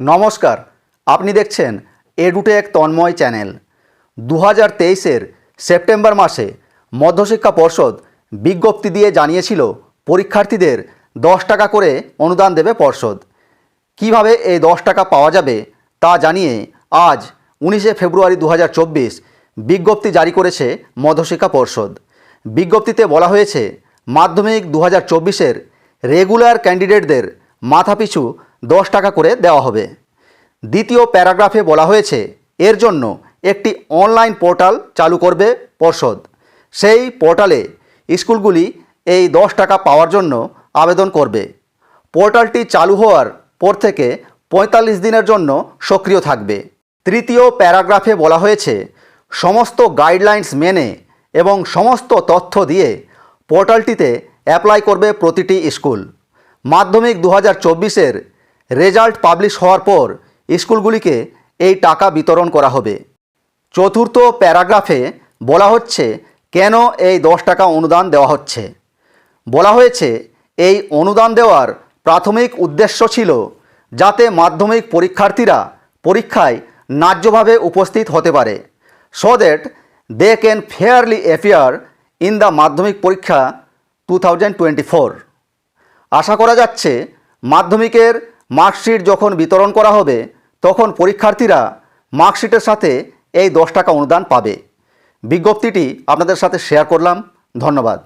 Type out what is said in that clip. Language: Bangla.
নমস্কার, আপনি দেখছেন এডুটে এক তন্ময় চ্যানেল। দু হাজার তেইশের সেপ্টেম্বর মাসে মধ্যশিক্ষা পর্ষদ বিজ্ঞপ্তি দিয়ে জানিয়েছিল, পরীক্ষার্থীদের দশ টাকা করে অনুদান দেবে পর্ষদ। কীভাবে এই দশ টাকা পাওয়া যাবে তা জানিয়ে আজ উনিশে ফেব্রুয়ারি দু হাজার চব্বিশ বিজ্ঞপ্তি জারি করেছে মধ্যশিক্ষা পর্ষদ। বিজ্ঞপ্তিতে বলা হয়েছে, মাধ্যমিক দু হাজার রেগুলার ক্যান্ডিডেটদের মাথাপিছু দশ টাকা করে দেওয়া হবে। দ্বিতীয় প্যারাগ্রাফে বলা হয়েছে, এর জন্য একটি অনলাইন পোর্টাল চালু করবে পর্ষদ। সেই পোর্টালে স্কুলগুলি এই দশ টাকা পাওয়ার জন্য আবেদন করবে। পোর্টালটি চালু হওয়ার পর থেকে পঁয়তাল্লিশ দিনের জন্য সক্রিয় থাকবে। তৃতীয় প্যারাগ্রাফে বলা হয়েছে, সমস্ত গাইডলাইন্স মেনে এবং সমস্ত তথ্য দিয়ে পোর্টালটিতে অ্যাপ্লাই করবে প্রতিটি স্কুল। মাধ্যমিক দু হাজার চব্বিশের রেজাল্ট পাবলিশ হওয়ার পর স্কুলগুলিকে এই টাকা বিতরণ করা হবে। চতুর্থ প্যারাগ্রাফে বলা হচ্ছে, কেন এই দশ টাকা অনুদান দেওয়া হচ্ছে? বলা হয়েছে, এই অনুদান দেওয়ার প্রাথমিক উদ্দেশ্য ছিল যাতে মাধ্যমিক পরীক্ষার্থীরা পরীক্ষায় ন্যায্যভাবে উপস্থিত হতে পারে। So that they can fairly appear in the Madhyamik পরীক্ষা টু থাউজেন্ড টোয়েন্টি ফোর আশা করা যাচ্ছে মাধ্যমিকের মার্কশিট যখন বিতরণ করা হবে, তখন পরীক্ষার্থীরা মার্কশিটের সাথে এই দশ টাকা অনুদান পাবে। বিজ্ঞপ্তিটি আপনাদের সাথে শেয়ার করলাম। ধন্যবাদ।